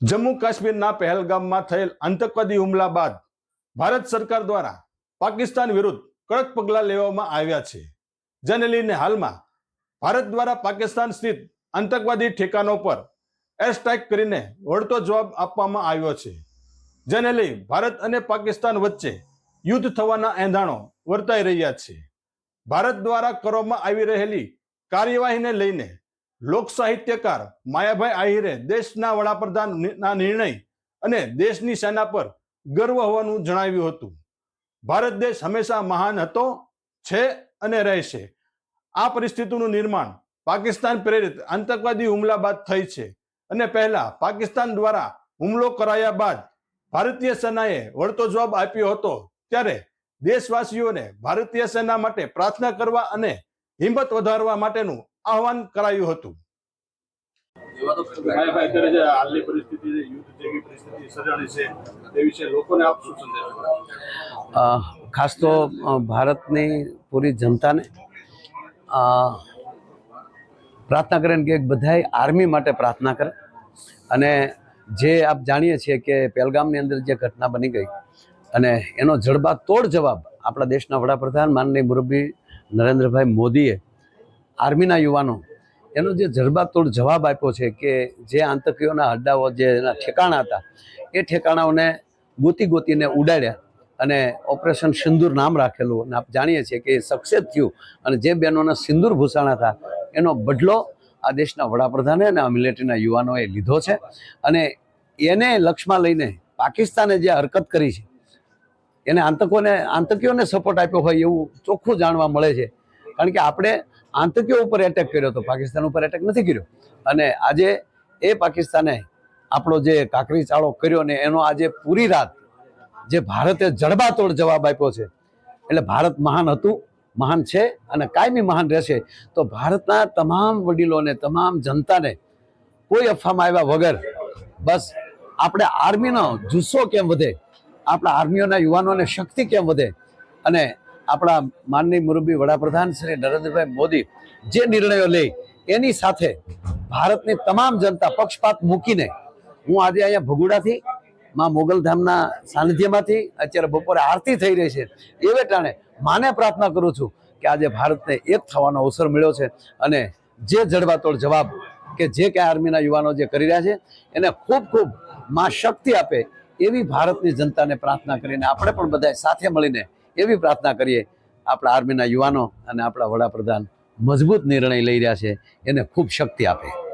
જમ્મુ કાશ્મીરના પહેલગામમાં થયેલ આતંકવાદી હુમલા બાદ ભારત સરકાર દ્વારા પાકિસ્તાન વિરુદ્ધ કડક પગલાં લેવામાં આવ્યા છે. જેને લઈને હાલમાં ભારત દ્વારા પાકિસ્તાન સ્થિત આતંકવાદી ઠેકાણો પર એર સ્ટ્રાઇક કરીને વળતો જવાબ આપવામાં આવ્યો છે. જેને લઈ ભારત અને પાકિસ્તાન વચ્ચે યુદ્ધ થવાના એંધાણો વર્તાઈ રહ્યા છે. ભારત દ્વારા કરવામાં આવી રહેલી કાર્યવાહીને લઈને લોક સાહિત્યકાર માયાભાઈ આહિરે દેશના વડાપ્રધાનના નિર્ણય અને દેશની સેના પર ગર્વ હોવાનું જણાવ્યું હતું. ભારત દેશ હંમેશા મહાન હતો, છે અને રહેશે. આ પરિસ્થિતિનું નિર્માણ પાકિસ્તાન પ્રેરિત આતંકવાદી હુમલા બાદ થઈ છે અને પહેલા પાકિસ્તાન દ્વારા હુમલો કરાયા બાદ ભારતીય સેનાએ વળતો જવાબ આપ્યો હતો ત્યારે દેશવાસીઓને ભારતીય સેના માટે પ્રાર્થના કરવા અને હિંમત વધારવા માટેનું આહવાન કરાયું હતું ભાઈ અત્યારે જે હાલની પરિસ્થિતિ છે, યુદ્ધ જેવી પરિસ્થિતિ સર્જાણી છે તે વિશે લોકોને આપ શું સંદેશ આપો? અ, ખાસ તો ભારતની પૂરી જનતાને પ્રાર્થના કરે ને કે બધાય આર્મી માટે પ્રાર્થના કરે અને જે આપ જાણીએ છીએ કે પહેલગામની અંદર જે ઘટના બની ગઈ અને એનો જડબાતોડ જવાબ આપણા દેશના વડાપ્રધાન માનનીય મુરબી નરેન્દ્રભાઈ મોદીએ આર્મીના યુવાનો, એનો જે જડબાતોડ જવાબ આપ્યો છે કે જે આતંકીઓના અડ્ડાઓ જે એના ઠેકાણા હતા, એ ઠેકાણાઓને ગોતી ગોતીને ઉડાડ્યા અને ઓપરેશન સિંદૂર નામ રાખેલું અને આપ જાણીએ છીએ કે એ સક્સેસ થયું અને જે બહેનોના સિંદૂર ભૂષાણા હતા, એનો બદલો આ દેશના વડાપ્રધાને અને આ મિલિટરીના યુવાનોએ લીધો છે અને એને લક્ષ્યમાં લઈને પાકિસ્તાને જે હરકત કરી છે, એને આતંકોને, આતંકીઓને સપોર્ટ આપ્યો હોય એવું ચોખ્ખું જાણવા મળે છે કારણ કે આપણે આતંકીઓ ઉપર એટેક કર્યો હતો પાકિસ્તાન ઉપર એટેક નથી કર્યો. અને આજે એ પાકિસ્તાને આપણો જે કાકરી ચાળો કર્યો ને એનો આજે પૂરી રાત જે ભારતે જડબાતોડ જવાબ આપ્યો છે, એટલે ભારત મહાન હતું, મહાન છે અને કાયમી મહાન રહેશે, તો ભારતના તમામ વડીલોને, તમામ જનતાને કોઈ અફવામાં આવ્યા વગર બસ આપણે આર્મીનો જુસ્સો કેમ વધે, આપણા આર્મીઓના યુવાનોને શક્તિ કેમ વધે અને આપણા માનની મુરબી વડાપ્રધાન શ્રી નરેન્દ્રભાઈ મોદી જે નિર્ણયો લે, એની સાથે ભારતની તમામ જનતા પક્ષપાત મૂકીને હું આજે અહીંયા ભગુડાથી, માં મોગલધામના સાનિધ્યમાંથી અત્યારે બપોરે આરતી થઈ રહી છે. એ વેટાણે માને પ્રાર્થના કરું છું કે આજે ભારતને એક થવાનો અવસર મળ્યો છે અને જે જડબાતોડ જવાબ કે જે કે આર્મીના યુવાનો જે કરી રહ્યા છે, એને ખૂબ ખૂબમાં શક્તિ આપે એવી ભારતની જનતાને પ્રાર્થના કરીને આપણે પણ બધા સાથે મળીને એવી પ્રાર્થના કરીએ. આપણા આર્મીના યુવાનો અને આપણા વડાપ્રધાન મજબૂત નિર્ણય લઈ રહ્યા છે. એને ખૂબ શક્તિ આપે.